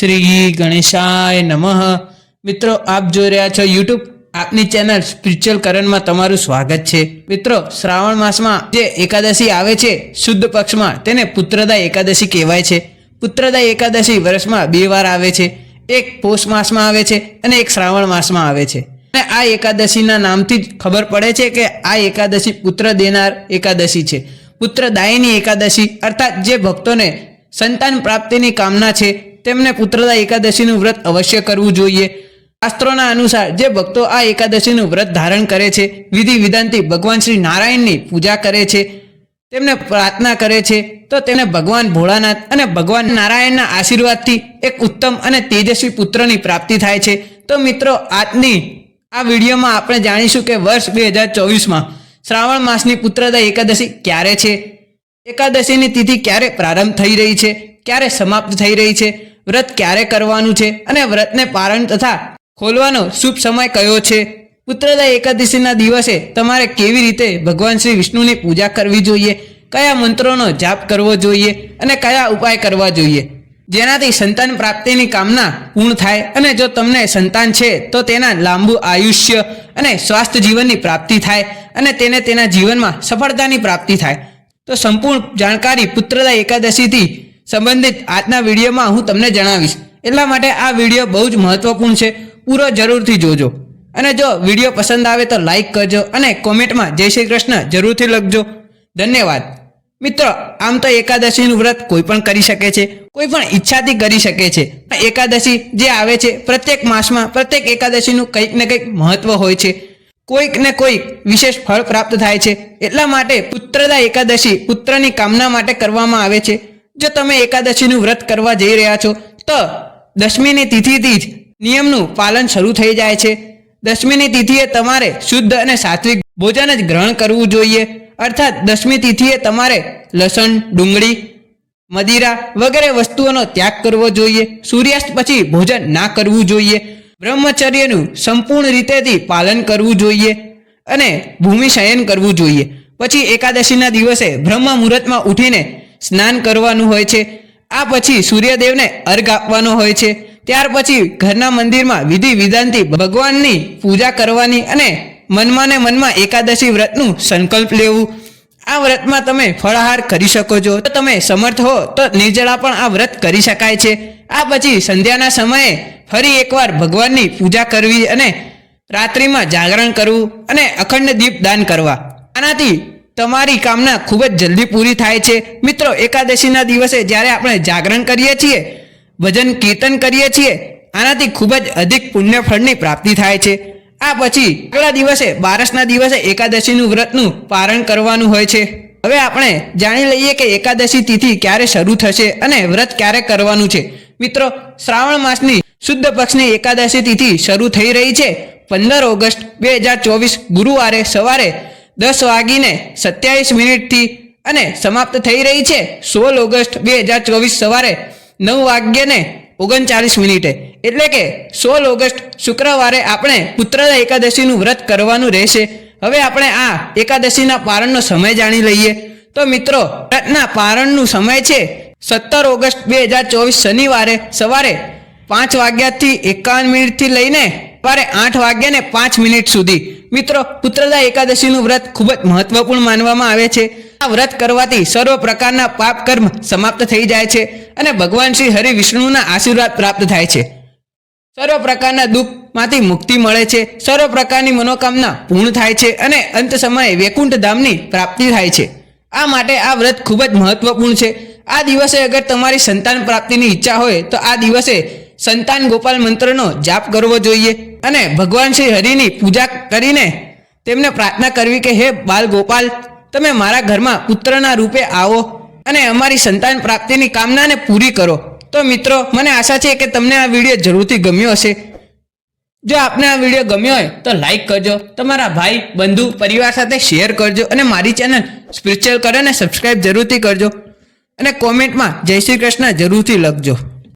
શ્રી ગણેશાય નમઃ. મિત્રો, આપ જોઈ રહ્યા છો યુટ્યુબ આપની ચેનલ સ્પિરિચ્યુઅલ કરણમાં તમારું સ્વાગત છે. મિત્રો, શ્રાવણ માસમાં જે એકાદશી આવે છે, શુદ્ધ પક્ષમાં તેને પુત્રદા એકાદશી કહેવાય છે. પુત્રદા એકાદશી વર્ષમાં બે વાર આવે છે. એક પોષ માસમાં આવે છે અને એક શ્રાવણ માસમાં આવે છે. અને આ એકાદશીના નામથી જ ખબર પડે છે કે આ એકાદશી પુત્ર દેનાર એકાદશી છે. પુત્રદાયની એકાદશી, અર્થાત જે ભક્તોને સંતાન પ્રાપ્તિની કામના છે તેમને પુત્રદા એકાદશીનું વ્રત અવશ્ય કરવું જોઈએ. શાસ્ત્રોના અનુસાર જે ભક્તો આ એકાદશીનું વ્રત ધારણ કરે છે, વિધિ વિધાનથી ભગવાન શ્રી નારાયણની પૂજા કરે છે, તેમને પ્રાર્થના કરે છે, તો તેને ભગવાન ભોળાનાથ અને ભગવાન નારાયણના આશીર્વાદથી એક ઉત્તમ અને તેજસ્વી પુત્રની પ્રાપ્તિ થાય છે. તો મિત્રો, આજની આ વિડીયોમાં આપણે જાણીશું કે વર્ષ બે હજાર ચોવીસમાં શ્રાવણ માસની પુત્રદા એકાદશી ક્યારે છે? એકાદશીની તિથિ ક્યારે પ્રારંભ થઈ રહી છે? ક્યારે સમાપ્ત થઈ રહી છે? વ્રત ક્યારે કરવાનું છે અને વ્રતને પારણ તથા ખોલવાનો શુભ સમય કયો છે? પુત્રદા એકાદશીના દિવસે તમારે કેવી રીતે ભગવાન શ્રી વિષ્ણુની પૂજા કરવી જોઈએ? કયા મંત્રોનો જાપ કરવો જોઈએ અને કયા ઉપાય કરવા જોઈએ? જેનાથી સંતાન પ્રાપ્તિની કામના પૂર્ણ થાય અને જો તમને સંતાન છે તો તેના લાંબુ આયુષ્ય અને સ્વાસ્થ્ય જીવનની પ્રાપ્તિ થાય અને તેને તેના જીવનમાં સફળતાની પ્રાપ્તિ થાય. તો સંપૂર્ણ જાણકારી પુત્રદા એકાદશીથી સંબંધિત આજના વિડીયોમાં હું તમને જણાવીશ. એટલા માટે આ વીડિયો બહુ જ મહત્વપૂર્ણ છે. પૂરો જરૂરથી જોજો. અને જો વીડિયો પસંદ આવે તો લાઈક કરજો અને કોમેન્ટમાં જય શ્રી કૃષ્ણ જરૂરથી લખજો. ધન્યવાદ. મિત્રો, આમ તો એકાદશીનું વ્રત કોઈ પણ કરી શકે છે, કોઈ પણ ઈચ્છાથી કરી શકે છે. એકાદશી જે આવે છે, પ્રત્યેક માસમાં, પ્રત્યેક એકાદશીનું કંઈક ને કંઈક મહત્વ હોય છે. કોઈક ને કોઈક વિશેષ ફળ પ્રાપ્ત થાય છે. એટલા માટે પુત્રદા એકાદશી પુત્રની કામના માટે કરવામાં આવે છે. જો તમે એકાદશીનું વ્રત કરવા જઈ રહ્યા છો, તો દશમીની તિથિથી જ નિયમનું પાલન શરૂ થઈ જાય છે. દશમીની તિથિએ તમારે શુદ્ધ અને સાત્વિક ભોજન જ ગ્રહણ કરવું જોઈએ. અર્થાત દશમી તિથિએ તમારે લસણ, ડુંગળી, મદિરા વગેરે વસ્તુઓનો ત્યાગ કરવો જોઈએ. સૂર્યાસ્ત પછી ભોજન ના કરવું જોઈએ. બ્રહ્મચર્યનું સંપૂર્ણ રીતેથી પાલન કરવું જોઈએ અને ભૂમિ શયન કરવું જોઈએ. પછી એકાદશીના દિવસે બ્રહ્મ મુહૂર્તમાં ઉઠીને સ્નાન કરવાનું હોય છે. આ પછી સૂર્યદેવને અર્ઘ આપવાનો હોય છે. ત્યાર પછી ઘરના મંદિરમાં વિધિ વિધાનથી ભગવાનની પૂજા કરવાની અને મનમાં ને મનમાં એકાદશી વ્રતનું સંકલ્પ લેવું. આ વ્રતમાં તમે ફળાહાર કરી શકો છો. તો તમે સમર્થ હો તો નિર્જળા પણ આ વ્રત કરી શકાય છે. આ પછી સંધ્યાના સમયે ફરી એકવાર ભગવાનની પૂજા કરવી અને રાત્રિમાં જાગરણ કરવું અને અખંડ દીપ દાન કરવા. આનાથી તમારી કામના ખૂબ જ જલ્દી પૂરી થાય છે. મિત્રો, એકાદશીના દિવસે જ્યારે આપણે જાગરણ કરીએ છીએ, ભજન કીર્તન કરીએ છીએ, આનાથી ખૂબ જ અધિક પુણ્ય ફળની પ્રાપ્તિ થાય છે. આ પછી આગલા દિવસે, બારસના દિવસે એકાદશીનું વ્રતનું પારણ કરવાનું હોય છે. હવે આપણે જાણી લઈએ કે એકાદશી તિથિ ક્યારે શરૂ થશે અને વ્રત ક્યારે કરવાનું છે. મિત્રો, શ્રાવણ માસની શુદ્ધ પક્ષની એકાદશી તિથિ શરૂ થઈ રહી છે. પંદર ઓગસ્ટ, બે હજાર ચોવીસ ગુરુવારે સવારે દસ વાગીને સત્યાવીસ મિનિટથી અને સમાપ્ત થઈ રહી છે સોળ ઓગસ્ટ બે હજાર ચોવીસ સવારે નવ વાગ્યે ઓગણચાલીસ મિનિટે. એટલે કે સોળ ઓગસ્ટ શુક્રવારે આપણે પુત્રદા એકાદશીનું વ્રત કરવાનું રહેશે. હવે આપણે આ એકાદશીના પારણનો સમય જાણી લઈએ. તો મિત્રો, વ્રતના પારણનું સમય છે સત્તર ઓગસ્ટ બે હજાર ચોવીસ શનિવારે સવારે પાંચ વાગ્યાથી એકાવન મિનિટથી લઈને સવારે આઠ વાગ્યા ને પાંચ મિનિટ સુધી. મિત્રો, પુત્રદા એકાદશીનું વ્રત ખૂબ જ મહત્વપૂર્ણ માનવામાં આવે છે. આ વ્રત કરવાથી સર્વ પ્રકારના પાપ કર્મ સમાપ્ત થઈ જાય છે અને ભગવાન શ્રી હરિ વિષ્ણુના આશીર્વાદ પ્રાપ્ત થાય છે. સર્વ પ્રકારના દુઃખમાંથી મુક્તિ મળે છે. સર્વ પ્રકારની મનોકામના પૂર્ણ થાય છે અને અંત સમયે વૈકુંઠ ધામની પ્રાપ્તિ થાય છે. આ માટે આ વ્રત ખૂબ જ મહત્વપૂર્ણ છે. આ દિવસે અગર તમારી સંતાન પ્રાપ્તિની ઈચ્છા હોય તો આ દિવસે સંતાન ગોપાલ મંત્રનો જાપ કરવો જોઈએ અને ભગવાન શ્રી હરિની પૂજા કરીને તેમને પ્રાર્થના કરવી કે, હે બાલ ગોપાલ, તમે મારા ઘરમાં પુત્રના રૂપે આવો અને અમારી સંતાન પ્રાપ્તિની કામનાને પૂરી કરો. તો મિત્રો, મને આશા છે કે તમને આ વીડિયો જરૂરથી ગમ્યો હશે. જો આપને આ વીડિયો ગમ્યો હોય, તો લાઈક કરજો, તમારા ભાઈ, બંધુ, પરિવાર સાથે શેર કરજો અને મારી ચેનલ સ્પિરિચ્યુઅલ કરે ને સબસ્ક્રાઈબ જરૂરથી કરજો. અને કોમેન્ટમાં જય શ્રી કૃષ્ણ જરૂરથી લખજો.